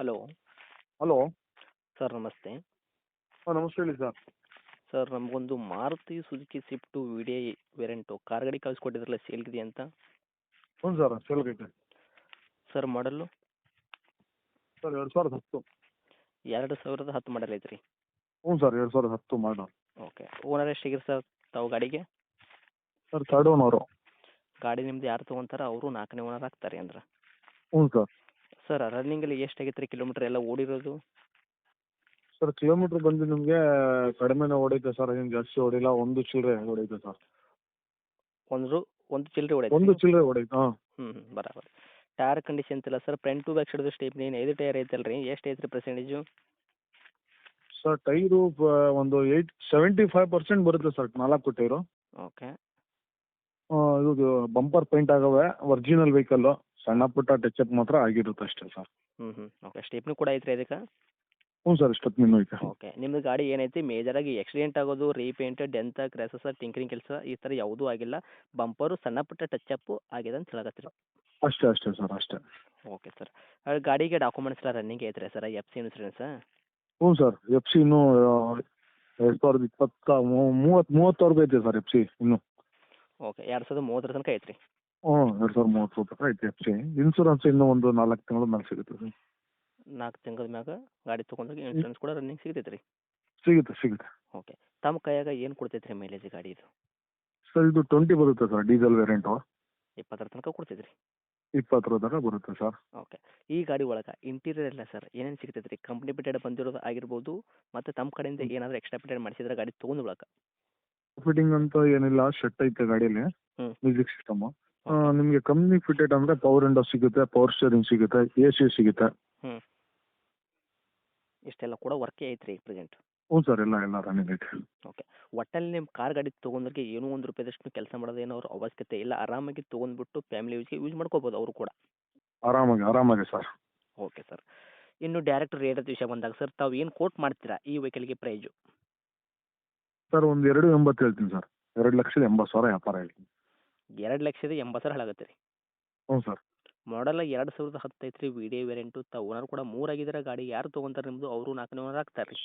Hello. Hello. Sir ನಮಸ್ತೆ. ಹಾಂ ನಮಸ್ತೆ ಹೇಳಿ ಸರ್. ಸರ್ ನಮಗೊಂದು Maruti Suzuki Swift V D I variant car ಗಾಡಿ ಕಳಿಸ್ಕೊಟ್ಟಿದ್ರಲ್ಲ ಸೇಲ್ಗಿದೆ ಅಂತ? ಹ್ಞೂ ಸರ್ ಸೇಲ್ಗೈತೆ ಸರ್ ಮಾಡಲು ಸರ್ ಎರಡು ಸಾವಿರದ ಹತ್ತು. ಎರಡು ಸಾವಿರದ ಹತ್ತು ಮಾಡಲ್ ಐತ್ರಿ? ಹ್ಞೂ ಸರ್ ಎರಡು ಸಾವಿರದ ಹತ್ತು ಮಾಡಲ್. ಓಕೆ. ಓನರ್ ಎಷ್ಟಾಗಿರಿ ಸರ್ ತಾವು ಗಾಡಿಗೆ? Sir third owner. ಗಾಡಿ ನಿಮ್ದು ಯಾರು ತೊಗೊಂತಾರ ಅವರು ನಾಲ್ಕನೇ ಓನರ್ ಆಗ್ತಾರೆ ಅಂದ್ರೆ? ಹ್ಞೂ ಸರ್. ಸರ್ ರನ್ನಿಂಗಲ್ಲಿ ಎಷ್ಟು ರೀ ಕಿಲೋಮೀಟ್ರ್ ಎಲ್ಲ ಓಡಿರೋದು? ಸರ್ ಕಿಲೋಮೀಟ್ರ್ ಬಂದು ನಿಮಗೆ ಕಡಿಮೆನೇ ಹೊಡೈತೆ ಸರ್ ಏನು ಜಾಸ್ತಿ ಹೊಡಿಲ್ಲ ಒಂದು ಚಿಲ್ಲರೆ ಹೊಡೈತೆ ಸರ್. ಒಂದು ಒಂದು ಚಿಲ್ಲರೆ ಒಂದು ಹೊಡೆಯುತ್ತೆ ಚಿಲ್ಲರೆ ಹೊಡೈತೆ ಹಾಂ. ಹ್ಞೂ ಬರಾಬರ್. ಟೈರ್ ಕಂಡೀಷನ್ ಇಲ್ಲ sir front to back side stepney ನೀನು ಐದು ಟೈರ್ ಐತಲ್ರಿ ಎಷ್ಟು ಐತ್ರಿ ಪರ್ಸೆಂಟೇಜು ಸರ್ ಟೈರು ಒಂದು ಏಯ್ಟ್ ಸೆವೆಂಟಿ ಫೈವ್ ಪರ್ಸೆಂಟ್ ಬರುತ್ತೆ ಸರ್ ನಾಲ್ಕು ಟೈರು ಓಕೆ ಇದು ಬಂಪರ್ ಪೇಂಟ್ ಆಗವೆ ಒರಿಜಿನಲ್ ವೆಹಿಕಲ್ಲು ಸಣ್ಣ ಪುಟ್ಟ ಅಪ್ ಮಾತ್ರ ಆಗಿರುತ್ತೆ ಅಷ್ಟೇ ಸರ್. ಹ್ಞೂ ಹ್ಞೂ ಓಕೆ ಸ್ಟೆಪ್ನು ಕೂಡ ಐತ್ರಿ ಅದಕ್ಕೆ ಹ್ಞೂ ಸರ್ ನಿನ್ನ ಐತೆ. ಓಕೆ ನಿಮ್ಮದು ಗಾಡಿ ಏನೈತಿ? ಮೇಜರಾಗಿ ಆಕ್ಸಿಡೆಂಟ್ ಆಗೋದು ರೀಪೇಂಟ್ ಡೆಂತ ಕ್ರ್ಯಾಸಸ್ ಟಿಂಕರಿಂಗ್ ಕೆಲಸ ಈ ಥರ ಯಾವುದೂ ಆಗಿಲ್ಲ. ಬಂಪರು ಸಣ್ಣ ಪುಟ್ಟ ಅಪ್ ಆಗಿದೆ ಅಂತ ಹೇಳಕತ್ತೀರಿ. ಅಷ್ಟೇ ಅಷ್ಟೇ ಸರ್ ಅಷ್ಟೇ. ಓಕೆ ಸರ್ ಗಾಡಿಗೆ ಡಾಕ್ಯುಮೆಂಟ್ಸ್ ಎಲ್ಲ ರನ್ನಿಂಗ್ ಐತ್ರಿ ಸರ್ ಎಫ್ ಸಿ ಇನ್ಸೂರೆನ್ಸ್ ಹ್ಞೂ ಸರ್ ಎಫ್ ಸಿ ಇನ್ನೂ ಎರಡು ಸಾವಿರದ ಇಪ್ಪತ್ತ ಮೂವತ್ತು ಮೂವತ್ತವರೆಗೂ ಐತೆ ಸರ್ ಎಫ್ ಸಿ ಇನ್ನೂ. ಓಕೆ ಎರಡು ಸಾವಿರದ ಮೂವತ್ತರ ತನಕ ಐತ್ರಿ. ಹ್ಞೂ ಎರಡು ಸಾವಿರದ ಮೂವತ್ತು ರೂಪಾಯಿ ಐತೆ ಎಫ್ ಸಿ ಇನ್ಸೂರೆನ್ಸ್ ಇನ್ನೂ ಒಂದು ನಾಲ್ಕು ತಿಂಗಳ ಮೇಲೆ ಸಿಗುತ್ತೆ ಸರ್. ನಾಲ್ಕು ತಿಂಗಳ ಮ್ಯಾಗ ಗಾಡಿ ತೊಗೊಂಡಾಗ ಇನ್ಶೂರೆನ್ಸ್ ಕೂಡ ರನ್ನಿಂಗ್ ಸಿಗ್ತೈತೆ ರೀ? ಸಿಗುತ್ತೆ ಸಿಗುತ್ತೆ. ಓಕೆ ತಮ್ಮ ಕೈಯಾಗ ಏನು ಕೊಡ್ತೈತೆ ರೀ ಮೈಲೇಜ್ ಗಾಡಿ ಇದು? ಸರ್ ಇದು ಟ್ವೆಂಟಿ ಬರುತ್ತೆ ಸರ್ ಡೀಸೆಲ್ ವೇರಿಯಂಟು ಇಪ್ಪತ್ತರ ತನಕ ಕೊಡ್ತೈತೆ ರೀ? ಇಪ್ಪತ್ತರ ತನಕ ಬರುತ್ತೆ ಸರ್. ಓಕೆ ಈ ಗಾಡಿ ಒಳಗೆ ಇಂಟೀರಿಯರ್ ಎಲ್ಲ ಸರ್ ಏನೇನು ಸಿಗ್ತೈತೆ ರೀ? ಕಂಪ್ನಿ ಬಿಟೆಡ್ ಬಂದಿರೋದು ಆಗಿರ್ಬೋದು ಮತ್ತು ತಮ್ಮ ಕಡೆಯಿಂದ ಏನಾದರೂ ಎಕ್ಸ್ಟ್ರಾ ಬಿಟೆಡ್ ಮಾಡಿಸಿದ್ರೆ ಗಾಡಿ ತೊಗೊಂಡು ಒಳಗೆ ಫಿಟ್ಟಿಂಗ್ ಅಂತ ಏನಿಲ್ಲ ಶೆಟ್ ಐತೆ ಗಾಡಿಲಿ ಹ್ಮ್. ಮ್ಯೂಸಿಕ್ ಸಿಸ್ಟಮ್ ನಿಮಗೆ ಕಂಪ್ನಿ ಫಿಟೆಡ್ ಅಂದ್ರೆ ಪವರ್ ವಿಂಡೋ ಸಿಗುತ್ತೆ ಪವರ್ ಸ್ಟೇರಿಂಗ್ ಸಿಗುತ್ತೆ ಎ ಸಿ ಸಿಗುತ್ತೆ ಇಷ್ಟೆಲ್ಲ ಕೂಡ ವರ್ಕೇ ಐತ್ರಿ ಈಗ ಪ್ರೆಸೆಂಟ್ ಹ್ಞೂ ಸರ್ ಎಲ್ಲ ಎಲ್ಲ ರನ್ನಿಂಗ್ ಐತೆ. ಒಟ್ಟಲ್ಲಿ ನಿಮ್ಮ ಕಾರ್ ಗಾಡಿ ತೊಗೊಂಡ್ರಿಗೆ ಏನೂ ಒಂದು ರೂಪಾಯಿದಷ್ಟು ಕೆಲಸ ಮಾಡೋದೇನೋ ಅವ್ರ ಅವಶ್ಯಕತೆ ಇಲ್ಲ ಆರಾಮಾಗಿ ತೊಗೊಂಡ್ಬಿಟ್ಟು ಫ್ಯಾಮಿಲಿ ಯೂಸ್ಗೆ ಯೂಸ್ ಮಾಡ್ಕೋಬೋದು ಅವರು ಕೂಡ. ಆರಾಮಾಗಿ ಆರಾಮಾಗಿ ಸರ್. ಓಕೆ ಸರ್ ಇನ್ನು ಡೈರೆಕ್ಟ್ ರೇಟ್ ವಿಷಯ ಬಂದಾಗ ಸರ್ ತಾವು ಏನು ಕೋಟ್ ಮಾಡ್ತೀರಾ ಈ ವೆಹಿಕಲ್ಗೆ ಪ್ರೈಜು ಸರ್ ಒಂದು ಎರಡು ಎಂಬತ್ತು ಹೇಳ್ತೀನಿ ಸರ್. ಎರಡು ಲಕ್ಷದ ಎಂಬತ್ತು ಸಾವಿರ ವ್ಯಾಪಾರ ಹೇಳ್ತೀನಿ ಎರಡು ಲಕ್ಷದ ಎಂಬತ್ತು ಸಾವಿರ ಹೇಳಾಗತ್ತೆ ರೀ ಹ್ಞೂ ಸರ್ ಮಾಡಲ್ಲ ಎರಡು ಸಾವಿರದ ಹತ್ತು ಐತ್ರಿ ವಿ ಡಿ ವೇರಿಯಂಟು ತ ಓನರ್ ಕೂಡ ಮೂರಾಗಿದ್ದಾರೆ ಗಾಡಿ ಯಾರು ತೊಗೊಂತಾರೆ ನಿಮ್ಮದು ಅವರು ನಾಲ್ಕನೇ ಓನರ್ ಆಗ್ತಾರೆ ರೀ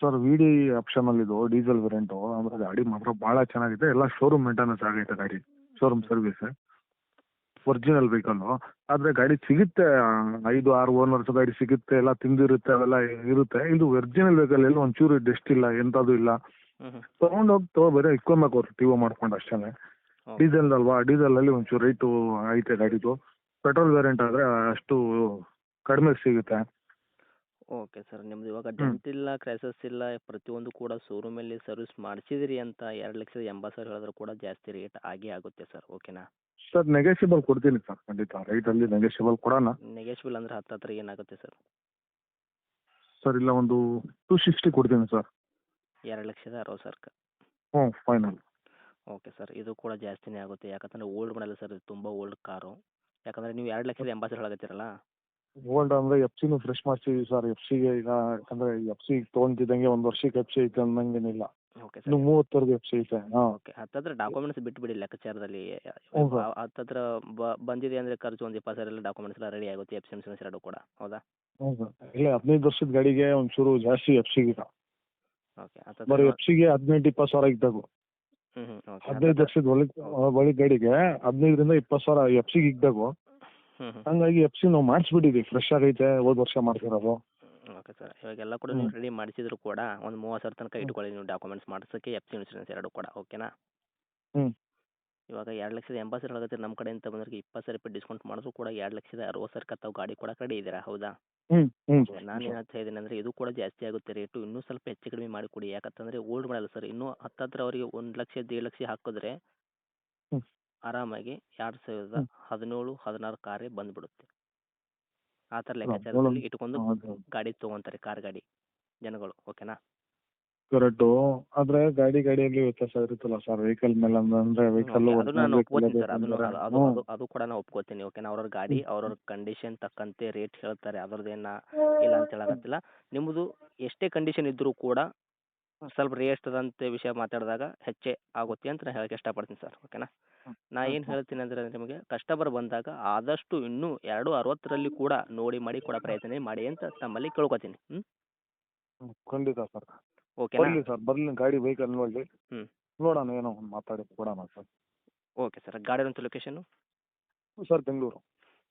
ಸರ್ ವಿ ಡಿ ಆಪ್ಷನಲ್ಲಿ ಇದು ಡೀಸೆಲ್ ವೇರಿಯಂಟು ಅಂದರೆ ಗಾಡಿ ಮಾತ್ರ ಭಾಳ ಚೆನ್ನಾಗಿದೆ. ಎಲ್ಲ ಶೋರೂಮ್ ಮೇಂಟೆನೆನ್ಸ್ ಆಗೈತೆ ಗಾಡಿ. ಶೋರೂಮ್ ಸರ್ವಿಸ್ ಒರಿಜಿನಲ್ ವೆಹಿಕಲ್ಲು ಆದರೆ ಗಾಡಿ ಸಿಗುತ್ತೆ. ಐದು ಆರು ಓನರ್ಸ್ ಗಾಡಿ ಸಿಗುತ್ತೆ. ಎಲ್ಲ ತಿಂದಿರುತ್ತೆ ಅವೆಲ್ಲ ಇರುತ್ತೆ. ಇದು ಒರಿಜಿನಲ್ ವೆಹಿಕಲ್ ಎಲ್ಲೂ ಒಂಚೂರು ಡೆಸ್ಟ್ ಇಲ್ಲ ಎಂಥದ್ದು ಇಲ್ಲ. ಹ್ಞೂ ಹೋಗಿ ತಗೋ ಬರೀ ಇಕ್ಕೊಬೇಕು ಅವ್ರು ಟಿವೋ ಮಾಡ್ಕೊಂಡು ಅಷ್ಟೇ ಓಕೆ ಡೀಸೆಲ್ ಅಲ್ವಾ ಡೀಸೆಲ್ ಅಲ್ಲಿ ಒಂಚೂರು ರೇಟು ಐತೆ ಗಾಡಿದು. ಪೆಟ್ರೋಲ್ ವೇರಿಯಂಟ್ ಆದ್ರೆ ಅಷ್ಟು ಕಡಿಮೆ ಸಿಗುತ್ತೆ. ಓಕೆ ಸರ್ ನಿಮ್ದು ಇವಾಗ ಡೆಂಟ್ ಇಲ್ಲ ಕ್ರೈಸಸ್ ಇಲ್ಲ ಪ್ರತಿಯೊಂದು ಕೂಡ ಶೋರೂಮ್ ಅಲ್ಲಿ ಸರ್ವಿಸ್ ಮಾಡಿಸಿದ್ರಿ ಅಂತ ಎರಡು ಲಕ್ಷದ ಎಂಬತ್ತು ಸಾವಿರ ಹೇಳಿದ್ರು ಕೂಡ ಜಾಸ್ತಿ ರೇಟ್ ಆಗೇ ಆಗುತ್ತೆ ಸರ್ ಓಕೆನಾ? ಸರ್ ನೆಗೆಸಿಬಲ್ ಕೊಡ್ತೀನಿ ಸರ್ ಖಂಡಿತ. ರೈಟಲ್ಲಿ ನೆಗೆಸಿಬಲ್ ಕೊಡೋಣ. ನೆಗೆಸಿಬಲ್ ಅಂದ್ರೆ ಹತ್ತು ಹತ್ರ ಏನಾಗುತ್ತೆ ಸರ್? ಸರ್ ಇಲ್ಲ ಒಂದು ಟೂ ಸಿಕ್ಸ್ಟಿ ಕೊಡ್ತೀನಿ ಸರ್. ಎರಡು ಲಕ್ಷದ ಅರವತ್ತು ಸಾವಿರಕ್ಕೆ. ಹ್ಞೂ ಫೈನಲ್. ಓಕೆ ಸರ್ ಇದು ಕೂಡ ಜಾಸ್ತಿನೇ ಆಗುತ್ತೆ. ಯಾಕಂದ್ರೆ ಓಲ್ಡ್ ಮಾಡಲ್ಲ ಸರ್ ಇದು ತುಂಬ ಓಲ್ಡ್ ಕಾರು. ಯಾಕಂದರೆ ನೀವು ಎರಡು ಲಕ್ಷದ ಎಂಬತ್ತು ಸಾವಿರ ಹೇಳಕತ್ತೀರಲ್ಲ? ಓಲ್ಡ್ ಅಂದರೆ ಎಫ್ ಸಿನೂ ಫ್ರೆಶ್ ಮಾಡ್ತೀವಿ ಸರ್. ಎಫ್ ಸಿಗೆ ಈಗ ಯಾಕಂದರೆ ಎಫ್ ಸಿ ತೊಗೊಂತಿದ್ದಂಗೆ ಒಂದು ವರ್ಷಕ್ಕೆ ಎಫ್ ಸಿ ಐತೆ ಅನ್ನಂಗೇನಿಲ್ಲ. ಓಕೆ ಇನ್ನು ಸರ್ ಮೂವತ್ತವರೆಗೂ ಎಫ್ ಸಿ ಐತೆ. ಹಾಂ. ಓಕೆ ಹತ್ತತ್ರ ಡಾಕ್ಯುಮೆಂಟ್ಸ್ ಬಿಟ್ಬಿಡಿ ಲೆಕ್ಕಚಾರದಲ್ಲಿ. ಹ್ಞೂ ಸರ್. ಹತ್ತತ್ರ ಬಂದಿದೆ ಅಂದರೆ ಖರ್ಚು ಒಂದು ಇಪ್ಪತ್ತು ಸಾವಿರ ಎಲ್ಲ ಡಾಕ್ಯುಮೆಂಟ್ಸ್ ಎಲ್ಲ ರೆಡಿ ಆಗುತ್ತೆ. ಎಫ್ ಸಿ ಇನ್ಸೂರೆನ್ಸ್ ಎರಡು ಕೂಡ. ಹೌದಾ? ಹ್ಞೂ ಸರ್. ಇಲ್ಲ ಹದಿನೈದು ವರ್ಷದ ಗಾಡಿಗೆ ಒಂಚೂರು ಜಾಸ್ತಿ ಎಫ್ ಸಿಗೆ ಓಕೆ ಬರೀ ಸಿಗೆ ಹದಿನೆಂಟು ಇಪ್ಪತ್ತು ಸಾವಿರ ಓಕೆ ಹದಿನೈದು ಲಕ್ಷದ ಒಳಗೆ ಒಳಗೆ ಗಾಡಿಗೆ ಹದಿನೈದರಿಂದ ಇಪ್ಪತ್ತು ಸಾವಿರ ಎಫ್ ಸಿಗೆ ಇದ್ದವು. ಹ್ಞೂ ಹ್ಞೂ ಹಂಗಾಗಿ ಎಫ್ ಸಿ ನಾವು ಮಾಡಿಸ್ಬಿಟ್ಟಿದ್ದೀವಿ ಫ್ರೆಶ್ ಆಗೈತೆ ಹೋದ ವರ್ಷ ಮಾಡ್ತಿರೋದು ಓಕೆ ಸರ್ ಇವಾಗೆಲ್ಲ ಕೂಡ ನೀವು ರೆಡಿ ಮಾಡಿಸಿದ್ರು ಕೂಡ ಒಂದು ಮೂವತ್ತು ಸಾವಿರ ತನಕ ಇಟ್ಕೊಳ್ಳಿ ನೀವು ಡಾಕ್ಯುಮೆಂಟ್ಸ್ ಮಾಡಿಸೋಕ್ಕೆ ಎಫ್ ಸಿ ಇನ್ಸೂರೆನ್ಸ್ ಎರಡು ಕೂಡ ಓಕೆನಾ? ಹ್ಞೂ ಇವಾಗ ಎರಡು ಲಕ್ಷದ ಎಂಬತ್ತು ಸಾವಿರ ಆಗುತ್ತೆ ನಮ್ಮ ಕಡೆಯಿಂದ ಬಂದ್ರೆ ಇಪ್ಪತ್ತು ಸಾವಿರ ರೂಪಾಯಿ ಡಿಸ್ಕೌಂಟ್ ಮಾಡಿದ್ರು ಕೂಡ ಎರಡು ಲಕ್ಷದ ಅರವತ್ತು ಸಾವಿರಕ್ಕೆ ತಾವು ಗಾಡಿ ಕೂಡ ಕಡೆ ಇದ್ದೀರಾ ಹೌದಾ? ನಾನು ಏನು ಹೇಳ್ತಾ ಇದ್ದೀನಿ ಅಂದರೆ ಇದು ಕೂಡ ಜಾಸ್ತಿ ಆಗುತ್ತೆ ರೇಟು. ಇನ್ನೂ ಸ್ವಲ್ಪ ಹೆಚ್ಚು ಕಡಿಮೆ ಮಾಡಿ ಕೊಡಿ. ಯಾಕಂತಂದರೆ ಓಲ್ಡ್ ಮಾಡಲ್ಲ ಸರ್ ಇನ್ನೂ ಹತ್ತತ್ರ ಅವರಿಗೆ ಒಂದ್ ಲಕ್ಷ ದೇಡ್ ಲಕ್ಷ ಹಾಕಿದ್ರೆ ಹ್ಮ್. ಆರಾಮಾಗಿ ಎರಡ್ ಸಾವಿರದ ಹ್ಮ್. ಹದಿನೇಳು ಹದಿನಾರು ಕಾರೇ ಬಂದ್ಬಿಡುತ್ತೆ. ಆ ಥರ ಲೆಕ್ಕಾಚಾರದಲ್ಲಿ ಇಟ್ಕೊಂಡು ಹೌದು. ಗಾಡಿ ತೊಗೊತಾರೆ ಕಾರ್ ಗಾಡಿ ಜನಗಳು. ಓಕೆನಾ? ಕರೆಕ್ಟು. ಆದ್ರೆ ಗಾಡಿ ಗಾಡಿಯಲ್ಲಿ ವ್ಯತ್ಯಾಸ ಇರುತ್ತಲ್ಲ ಸರ್? ವೆಹಿಕಲ್ ಮೇಲೆ ಅಂದ್ರೆ ವೆಹಿಕಲ್ ಅದು ನಾನು ಒಪ್ಕೋತೀನಿ ಸರ್. ಅದನ್ನು ಅದು ಅದು ಅದು ಅದು ಕೂಡ ನಾನು ಒಪ್ಕೋತೀನಿ ಓಕೆನಾ ಅವ್ರವ್ರ ಗಾಡಿ ಅವ್ರವ್ರ ಕಂಡೀಷನ್ ತಕ್ಕಂತೆ ರೇಟ್ ಹೇಳ್ತಾರೆ. ಅದ್ರದ್ದೇನ ಇಲ್ಲ ಅಂತ ಹೇಳಕತ್ತಿಲ್ಲ. ನಿಮ್ಮದು ಎಷ್ಟೇ ಕಂಡೀಷನ್ ಇದ್ದರೂ ಕೂಡ ಸ್ವಲ್ಪ ರೇಟ್ದಂತೆ ವಿಷಯ ಮಾತಾಡಿದಾಗ ಹೆಚ್ಚೆ ಆಗುತ್ತೆ ಅಂತ ನಾನು ಹೇಳಕ್ಕೆ ಇಷ್ಟಪಡ್ತೀನಿ ಸರ್ ಓಕೆನಾ. ನಾ? ಏನ್. ಹೇಳ್ತೀನಿ ಅಂದ್ರೆ ನಿಮಗೆ ಕಸ್ಟಮರ್ ಬಂದಾಗ ಆದಷ್ಟು ಇನ್ನೂ ಎರಡು ಅರವತ್ತರಲ್ಲಿ ಕೂಡ ನೋಡಿ ಮಾಡಿ ಕೊಡೋ ಪ್ರಯತ್ನ ಮಾಡಿ ಅಂತ ತಮ್ಮಲ್ಲಿ ಕೇಳ್ಕೊತೀನಿ ಹ್ಞೂ ಹ್ಮ್, ಖಂಡಿತ ಸರ್. ಓಕೆನಾ ಬರಲಿ ಸರ್ ಬರ್ಲಿ ಗಾಡಿ ವೆಹಿಕಲ್ ನೋಡಿ. ನೋಡೋಣ ಏನೋ ಒಂದು ಮಾತಾಡಿ ಕೊಡೋಣ ಸರ್ ಓಕೆ ಸರ್ ಗಾಡಿ ಅಂತ location sir Bengaluru.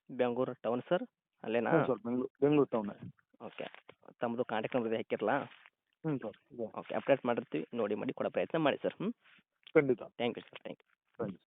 Bengaluru town sir ಅಲ್ಲೇನಾ? ಹ್ಞೂ sir Bengaluru Bengaluru town okay ತಮ್ಮದು ಕಾಂಟ್ಯಾಕ್ಟ್ ನಂಬರ್ ಇದೆ ಹಾಕಿರಲಾ? ಹ್ಞೂ ಸರ್ ಇದೆ. ಓಕೆ ಅಪ್ಡೇಟ್ ಮಾಡಿರ್ತೀವಿ ನೋಡಿ ಮಾಡಿ ಕೊಡೋ ಪ್ರಯತ್ನ ಮಾಡಿ ಸರ್ ಹ್ಞೂ ಖಂಡಿತ. Thank you sir thank you thank you